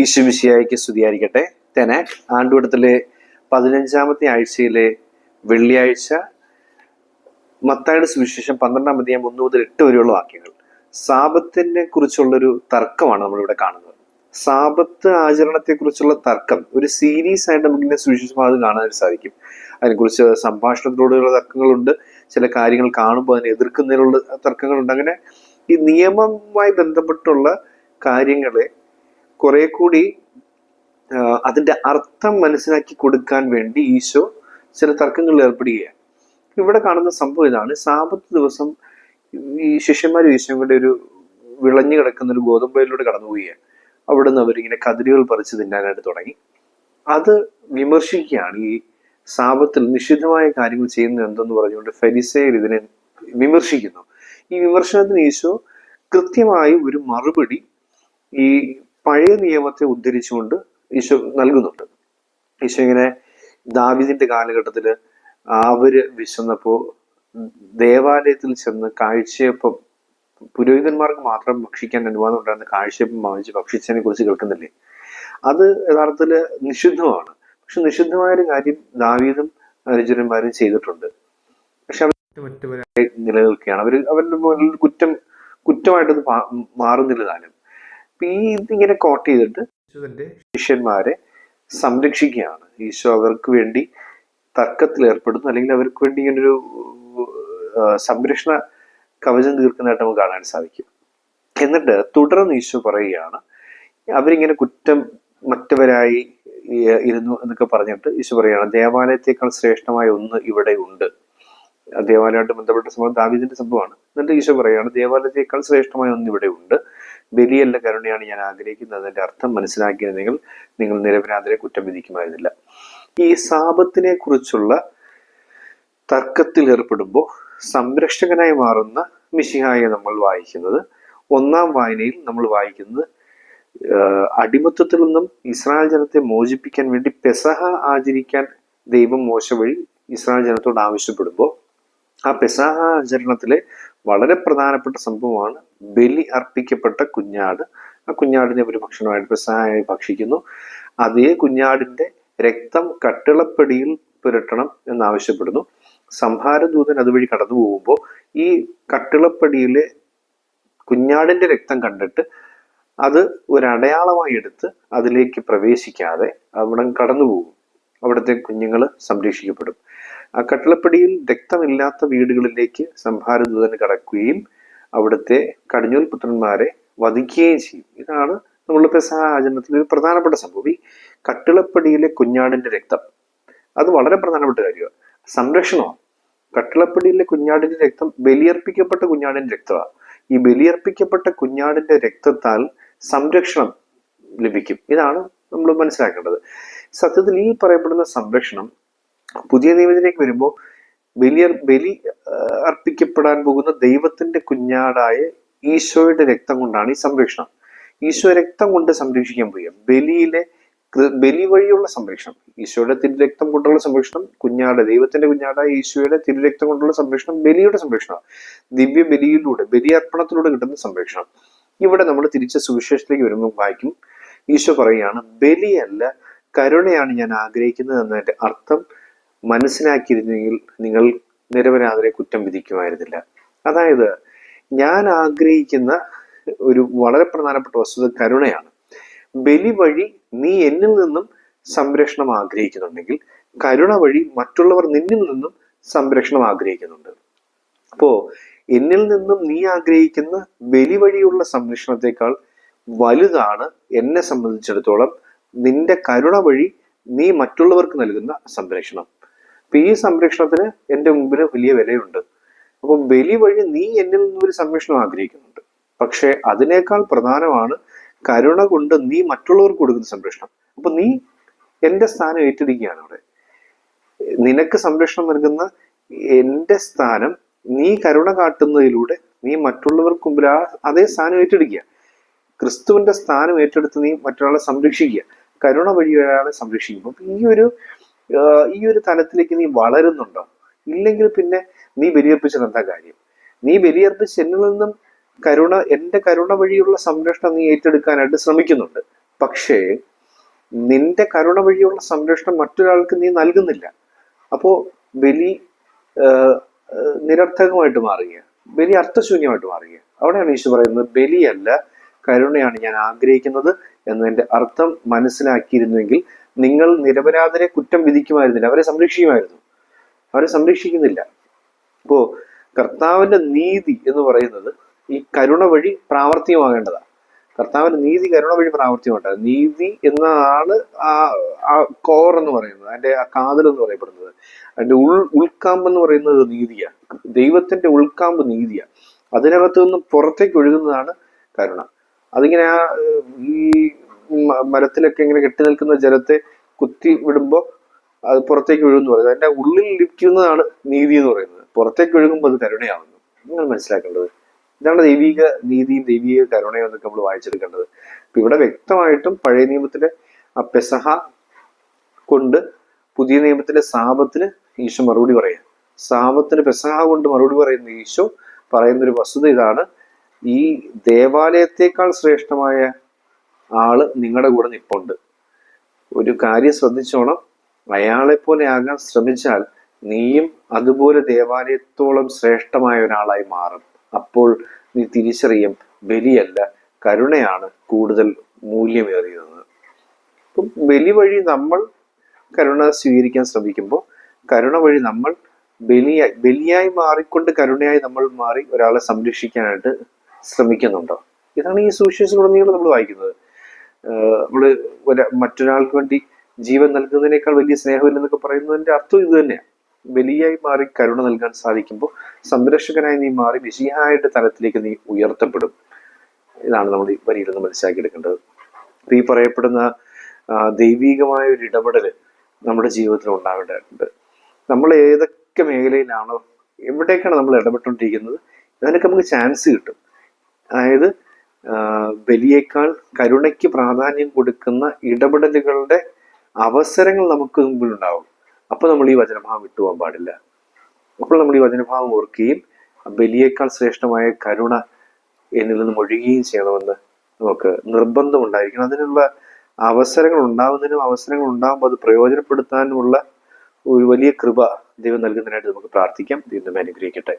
ഈശുമിശിയായിക്ക് സ്തുതിയായിരിക്കട്ടെ. തെനാക് ആണ്ടുവടത്തിലെ പതിനഞ്ചാമത്തെ ആഴ്ചയിലെ വെള്ളിയാഴ്ച മത്തായുടെ സുവിശേഷം പന്ത്രണ്ടാം അധ്യായം ഒന്ന് മുതൽ എട്ട് വരെയുള്ള വാക്യങ്ങൾ. സാപത്തിനെ കുറിച്ചുള്ളൊരു തർക്കമാണ് നമ്മളിവിടെ കാണുന്നത്. സാപത്ത് ആചരണത്തെ കുറിച്ചുള്ള തർക്കം ഒരു സീരീസ് ആയിട്ട് നമുക്കിങ്ങനെ സുവിശേഷമാത് കാണാൻ സാധിക്കും. അതിനെക്കുറിച്ച് സംഭാഷണത്തിലൂടെയുള്ള തർക്കങ്ങളുണ്ട്. ചില കാര്യങ്ങൾ കാണുമ്പോൾ അതിനെ എതിർക്കുന്നതിനുള്ള തർക്കങ്ങളുണ്ട്. അങ്ങനെ ഈ നിയമവുമായി ബന്ധപ്പെട്ടുള്ള കാര്യങ്ങളെ കുറെ കൂടി അതിന്റെ അർത്ഥം മനസ്സിലാക്കി കൊടുക്കാൻ വേണ്ടി ഈശോ ചില തർക്കങ്ങളിൽ ഏർപ്പെടുകയാണ്. ഇവിടെ കാണുന്ന സംഭവം ഇതാണ്. സാപത്ത് ദിവസം ഈ ശിഷ്യന്മാർ ഈശോയുടെ ഒരു വിളഞ്ഞു കിടക്കുന്ന ഒരു ഗോതമ്പയിലൂടെ കടന്നു പോവുകയാണ്. അവിടുന്ന് അവരിങ്ങനെ കതിരുകൾ പറിച്ച് തിന്നാനായിട്ട് തുടങ്ങി. അത് വിമർശിക്കുകയാണ്. ഈ സാപത്തിൽ നിഷിദ്ധമായ കാര്യങ്ങൾ ചെയ്യുന്നത് എന്തെന്ന് പറഞ്ഞുകൊണ്ട് ഫരിസേർ ഇതിനെ വിമർശിക്കുന്നു. ഈ വിമർശനത്തിന് ഈശോ കൃത്യമായി ഒരു മറുപടി ഈ പഴയ നിയമത്തെ ഉദ്ധരിച്ചുകൊണ്ട് ഈശോ നൽകുന്നുണ്ട്. ഈശോ ഇങ്ങനെ ദാവിദിന്റെ കാലഘട്ടത്തിൽ അവർ വിശന്നപ്പോ ദേവാലയത്തിൽ ചെന്ന് കാഴ്ചയപ്പം പുരോഹിതന്മാർക്ക് മാത്രം ഭക്ഷിക്കാൻ അനുവാദം ഉണ്ടായിരുന്ന കാഴ്ചയപ്പം വാങ്ങിച്ച് ഭക്ഷിച്ചതിനെ കുറിച്ച് കേൾക്കുന്നില്ലേ? അത് യഥാർത്ഥത്തിൽ നിഷിദ്ധമാണ്. പക്ഷെ നിഷിദ്ധമായ ഒരു കാര്യം ദാവീദും അനുചരന്മാരും ചെയ്തിട്ടുണ്ട്. പക്ഷെ അവർ നിലനിൽക്കുകയാണ്. അവർ അവരുടെ മുന്നിൽ കുറ്റം കുറ്റമായിട്ട് അത് മാറുന്നില്ല താനും. ഈ ഇതിങ്ങനെ കോട്ട് ചെയ്തിട്ട് ശിഷ്യന്മാരെ സംരക്ഷിക്കുകയാണ്. ഈശോ അവർക്ക് വേണ്ടി തർക്കത്തിൽ ഏർപ്പെടുന്നു. അല്ലെങ്കിൽ അവർക്ക് വേണ്ടി ഇങ്ങനൊരു സംരക്ഷണ കവചം തീർക്കുന്നതായിട്ട് നമുക്ക് കാണാൻ സാധിക്കും. എന്നിട്ട് തുടർന്ന് ഈശോ പറയുകയാണ് അവരിങ്ങനെ കുറ്റം മറ്റവരായി ഇരുന്നു എന്നൊക്കെ പറഞ്ഞിട്ട് ഈശോ പറയുകയാണ് ദേവാലയത്തേക്കാൾ ശ്രേഷ്ഠമായ ഒന്ന് ഇവിടെ ഉണ്ട്. ദേവാലയമായിട്ട് ബന്ധപ്പെട്ട സംഭവം ദാവിദിന്റെ സംഭവമാണ്. എന്നിട്ട് ഈശോ പറയുകയാണ് ദേവാലയത്തേക്കാൾ ശ്രേഷ്ഠമായ ഒന്ന് ഇവിടെ ഉണ്ട്. ബലിയല്ല കരുണയാണ് ഞാൻ ആഗ്രഹിക്കുന്നത്. അതിന്റെ അർത്ഥം മനസ്സിലാക്കിയിരുന്നെങ്കിൽ നിങ്ങൾ നിരപരാധരെ കുറ്റം വിധിക്കുമായിരുന്നില്ല. ഈ സാപത്തിനെ കുറിച്ചുള്ള തർക്കത്തിൽ ഏർപ്പെടുമ്പോൾ സംരക്ഷകനായി മാറുന്ന മിശിഹായെ നമ്മൾ വായിക്കുന്നത്. ഒന്നാം വായനയിൽ നമ്മൾ വായിക്കുന്നത് അടിമത്വത്തിൽ നിന്നും ഇസ്രായേൽ ജനത്തെ മോചിപ്പിക്കാൻ വേണ്ടി പെസഹ ആചരിക്കാൻ ദൈവം മോശ വഴി ഇസ്രായേൽ ജനത്തോട് ആവശ്യപ്പെടുമ്പോൾ ആ പെസഹ ആചരണത്തിലെ വളരെ പ്രധാനപ്പെട്ട സംഭവമാണ് ബലി അർപ്പിക്കപ്പെട്ട കുഞ്ഞാട്. ആ കുഞ്ഞാടിനെ ഒരു ഭക്ഷണമായിട്ട് പ്രസാദമായി ഭക്ഷിക്കുന്നു. അതേ കുഞ്ഞാടിന്റെ രക്തം കട്ടിളപ്പടിയിൽ പുരട്ടണം എന്നാവശ്യപ്പെടുന്നു. സംഹാരദൂതൻ അതുവഴി കടന്നു പോകുമ്പോൾ ഈ കട്ടിളപ്പടിയിലെ കുഞ്ഞാടിന്റെ രക്തം കണ്ടിട്ട് അത് ഒരു അടയാളമായി എടുത്ത് അതിലേക്ക് പ്രവേശിക്കാതെ അവിടെ കടന്നു പോകും. അവിടുത്തെ കുഞ്ഞുങ്ങൾ സംരക്ഷിക്കപ്പെടും. ആ കട്ടിളപ്പടിയിൽ രക്തമില്ലാത്ത വീടുകളിലേക്ക് സംഹാരദൂതൻ കടക്കുകയും അവിടുത്തെ കടിഞ്ഞൂൽ പുത്രന്മാരെ വധിക്കുകയും ചെയ്യും. ഇതാണ് നമ്മളുടെ പെസഹ ഒരു പ്രധാനപ്പെട്ട സംഭവം. ഈ കട്ടിളപ്പടിയിലെ കുഞ്ഞാടിന്റെ രക്തം. അത് വളരെ പ്രധാനപ്പെട്ട കാര്യമാണ്. സംരക്ഷണമാണ്. കട്ടിളപ്പടിയിലെ കുഞ്ഞാടിന്റെ രക്തം ബലിയർപ്പിക്കപ്പെട്ട കുഞ്ഞാടിന്റെ രക്തമാണ്. ഈ ബലിയർപ്പിക്കപ്പെട്ട കുഞ്ഞാടിന്റെ രക്തത്താൽ സംരക്ഷണം ലഭിക്കും. ഇതാണ് നമ്മൾ മനസ്സിലാക്കേണ്ടത്. സത്യത്തിൽ ഈ പറയപ്പെടുന്ന സംരക്ഷണം പുതിയ നിയമത്തിലേക്ക് വരുമ്പോൾ ബലിയർ ബലി അർപ്പിക്കപ്പെടാൻ പോകുന്ന ദൈവത്തിന്റെ കുഞ്ഞാടായ ഈശോയുടെ രക്തം കൊണ്ടാണ് ഈ സംരക്ഷണം. ഈശോ രക്തം കൊണ്ട് സംരക്ഷിക്കാൻ പോയ ബലിയിലെ ബലി വഴിയുള്ള സംരക്ഷണം. ഈശോയുടെ തിരുരക്തം കൊണ്ടുള്ള സംരക്ഷണം കുഞ്ഞാട് ദൈവത്തിന്റെ കുഞ്ഞാടായ ഈശോയുടെ തിരുരക്തം കൊണ്ടുള്ള സംരക്ഷണം ബലിയുടെ സംരക്ഷണം ദിവ്യ ബലിയിലൂടെ ബലിയർപ്പണത്തിലൂടെ കിട്ടുന്ന സംരക്ഷണം. ഇവിടെ നമ്മൾ തിരിച്ച സുവിശേഷത്തിലേക്ക് വരുമ്പോൾ വായിക്കും. ഈശോ പറയുകയാണ് ബലിയല്ല കരുണയാണ് ഞാൻ ആഗ്രഹിക്കുന്നത് എന്നതിന്റെ അർത്ഥം മനസ്സിലാക്കിയിരുന്നെങ്കിൽ നിങ്ങൾ നിരപരാധരെ കുറ്റം വിധിക്കുമായിരുന്നില്ല. അതായത് ഞാൻ ആഗ്രഹിക്കുന്ന ഒരു വളരെ പ്രധാനപ്പെട്ട വസ്തുത കരുണയാണ്. ബലി വഴി നീ എന്നിൽ നിന്നും സംരക്ഷണം ആഗ്രഹിക്കുന്നുണ്ടെങ്കിൽ കരുണ വഴി മറ്റുള്ളവർ നിന്നിൽ നിന്നും സംരക്ഷണം ആഗ്രഹിക്കുന്നുണ്ട്. അപ്പോ എന്നിൽ നിന്നും നീ ആഗ്രഹിക്കുന്ന ബലി വഴിയുള്ള സംരക്ഷണത്തെക്കാൾ വലുതാണ് എന്നെ സംബന്ധിച്ചിടത്തോളം നിന്റെ കരുണ വഴി നീ മറ്റുള്ളവർക്ക് നൽകുന്ന സംരക്ഷണം. അപ്പൊ ഈ സംരക്ഷണത്തിന് എന്റെ മുമ്പിൽ വലിയ വിലയുണ്ട്. അപ്പോൾ ബലി വഴി നീ എന്നിൽ നിന്നും ഒരു സംരക്ഷണം ആഗ്രഹിക്കുന്നുണ്ട്. പക്ഷെ അതിനേക്കാൾ പ്രധാനമാണ് കരുണ കൊണ്ട് നീ മറ്റുള്ളവർക്ക് കൊടുക്കുന്ന സംരക്ഷണം. അപ്പൊ നീ എന്റെ സ്ഥാനം ഏറ്റെടുക്കുകയാണ് അവിടെ. നിനക്ക് സംരക്ഷണം നൽകുന്ന എന്റെ സ്ഥാനം നീ കരുണ കാട്ടുന്നതിലൂടെ നീ മറ്റുള്ളവർക്ക് മുമ്പിൽ ആ അതേ സ്ഥാനം ഏറ്റെടുക്കുക. ക്രിസ്തുവിന്റെ സ്ഥാനം ഏറ്റെടുത്ത് നീ മറ്റൊരാളെ സംരക്ഷിക്കുക. കരുണ വഴി ഒരാളെ സംരക്ഷിക്കുമ്പോൾ ഈ ഒരു ഈ ഒരു തലത്തിലേക്ക് നീ വളരുന്നുണ്ടോ? ഇല്ലെങ്കിൽ പിന്നെ നീ ബലിയർപ്പിച്ചത് എന്താ കാര്യം? നീ ബലിയർപ്പിച്ച് എന്നിൽ നിന്നും കരുണ എന്റെ കരുണ വഴിയുള്ള സംരക്ഷണം നീ ഏറ്റെടുക്കാനായിട്ട് ശ്രമിക്കുന്നുണ്ട്. പക്ഷേ നിന്റെ കരുണ വഴിയുള്ള സംരക്ഷണം മറ്റൊരാൾക്ക് നീ നൽകുന്നില്ല. അപ്പോ ബലി നിരർത്ഥകമായിട്ട് മാറുക ബലി അർത്ഥശൂന്യമായിട്ട് മാറുക അവിടെയാണ് ഈശോ പറയുന്നത് ബലിയല്ല കരുണയാണ് ഞാൻ ആഗ്രഹിക്കുന്നത്. എന്നതിന്റെ അർത്ഥം മനസ്സിലാക്കിയിരുന്നുവെങ്കിൽ നിങ്ങൾ നിരപരാധരെ കുറ്റം വിധിക്കുമായിരുന്നില്ല. അവരെ സംരക്ഷിക്കുമായിരുന്നു. അവരെ സംരക്ഷിക്കുന്നില്ല. ഇപ്പോ കർത്താവിന്റെ നീതി എന്ന് പറയുന്നത് ഈ കരുണ വഴി പ്രാവർത്തികമാകേണ്ടതാണ്. കർത്താവിന്റെ നീതി കരുണ വഴി പ്രാവർത്തികമാകേണ്ടത് നീതി എന്നാണ് ആ കോർ എന്ന് പറയുന്നത്. അതിന്റെ ആ കാതൽ എന്ന് പറയപ്പെടുന്നത്. അതിന്റെ ഉൾ ഉൾക്കാമ്പ് എന്ന് പറയുന്നത് നീതിയാണ്. ദൈവത്തിന്റെ ഉൾക്കാമ്പ് നീതിയാണ്. അതിനകത്ത് നിന്ന് പുറത്തേക്ക് ഒഴുകുന്നതാണ് കരുണ. അതിങ്ങനെ ആ ഈ മരത്തിലൊക്കെ ഇങ്ങനെ കെട്ടി നിൽക്കുന്ന ജലത്തെ കുത്തി വിടുമ്പോൾ അത് പുറത്തേക്ക് ഒഴുകുന്നു പറയുന്നത്. അതിന്റെ ഉള്ളിൽ ഇരിക്കുന്നതാണ് നീതി എന്ന് പറയുന്നത്. പുറത്തേക്ക് ഒഴുകുമ്പോൾ അത് കരുണയാവുന്നു. നിങ്ങൾ മനസ്സിലാക്കേണ്ടത്? ഇതാണ് ദൈവിക നീതിയും ദൈവിക കരുണയും എന്നൊക്കെ നമ്മൾ വായിച്ചെടുക്കേണ്ടത്. അപ്പൊ ഇവിടെ വ്യക്തമായിട്ടും പഴയ നിയമത്തിലെ ആ പെസഹ കൊണ്ട് പുതിയ നിയമത്തിലെ സാപത്തിന് ഈശോ മറുപടി പറയാം. സാപത്തിന് പെസഹ കൊണ്ട് മറുപടി പറയുന്ന ഈശോ പറയുന്ന ഒരു വസ്തുത ഇതാണ്. ഈ ദേവാലയത്തെക്കാൾ ശ്രേഷ്ഠമായ ആൾ നിങ്ങളുടെ കൂടെ നിപ്പുണ്ട്. ഒരു കാര്യം ശ്രദ്ധിച്ചോണം. അയാളെ പോലെ ആകാൻ ശ്രമിച്ചാൽ നീയും അതുപോലെ ദേവാലയത്തോളം ശ്രേഷ്ഠമായ ഒരാളായി മാറും. അപ്പോൾ നീ തിരിച്ചറിയും ബലിയല്ല കരുണയാണ് കൂടുതൽ മൂല്യമേറിയതെന്ന്. അപ്പം ബലി വഴി നമ്മൾ കരുണ സ്വീകരിക്കാൻ ശ്രമിക്കുമ്പോൾ കരുണ വഴി നമ്മൾ ബലിയായി ബലിയായി മാറിക്കൊണ്ട് കരുണയായി നമ്മൾ മാറി ഒരാളെ സംരക്ഷിക്കാനായിട്ട് ശ്രമിക്കുന്നുണ്ടോ? ഇതാണ് ഈ സുവിശേഷങ്ങളുടനീളം നമ്മൾ വായിക്കുന്നത്. നമ്മൾ മറ്റൊരാൾക്ക് വേണ്ടി ജീവൻ നൽകുന്നതിനേക്കാൾ വലിയ സ്നേഹമില്ലെന്നൊക്കെ പറയുന്നതിന്റെ അർത്ഥം ഇത് തന്നെയാണ് ബലിയായി മാറി കരുണ നൽകാൻ സാധിക്കുമ്പോൾ സംരക്ഷകനായി നീ മാറി വിശിഹായിട്ട് തലത്തിലേക്ക് നീ ഉയർത്തപ്പെടും. ഇതാണ് നമ്മൾ ഈ വരിയിൽ നിന്ന് മനസ്സിലാക്കിയെടുക്കേണ്ടത്. ഈ പറയപ്പെടുന്ന ദൈവീകമായ ഒരു ഇടപെടൽ നമ്മുടെ ജീവിതത്തിൽ ഉണ്ടാവേണ്ടതുണ്ട് നമ്മൾ ഏതൊക്കെ മേഖലയിലാണോ എവിടേക്കാണ് നമ്മൾ ഇടപെട്ടുകൊണ്ടിരിക്കുന്നത് അതിനൊക്കെ നമുക്ക് ചാൻസ് കിട്ടും. അതായത് ബലിയേക്കാൾ കരുണയ്ക്ക് പ്രാധാന്യം കൊടുക്കുന്ന ഇടപെടലുകളുടെ അവസരങ്ങൾ നമുക്ക് മുമ്പിൽ ഉണ്ടാവും. അപ്പോൾ നമ്മൾ ഈ വചനഭാവം വിട്ടുപോകാൻ പാടില്ല. അപ്പോൾ നമ്മൾ ഈ വചനഭാവം ഓർക്കുകയും ബലിയേക്കാൾ ശ്രേഷ്ഠമായ കരുണ എന്നിൽ നിന്നും ഒഴുകുകയും ചെയ്യണമെന്ന് നമുക്ക് നിർബന്ധമുണ്ടായിരിക്കണം. അതിനുള്ള അവസരങ്ങൾ ഉണ്ടാവുന്നതിനും അവസരങ്ങൾ ഉണ്ടാകുമ്പോൾ അത് പ്രയോജനപ്പെടുത്താനുമുള്ള ഒരു വലിയ കൃപ ദൈവം നൽകുന്നതിനായിട്ട് നമുക്ക് പ്രാർത്ഥിക്കാം. ദൈവം അനുഗ്രഹിക്കട്ടെ.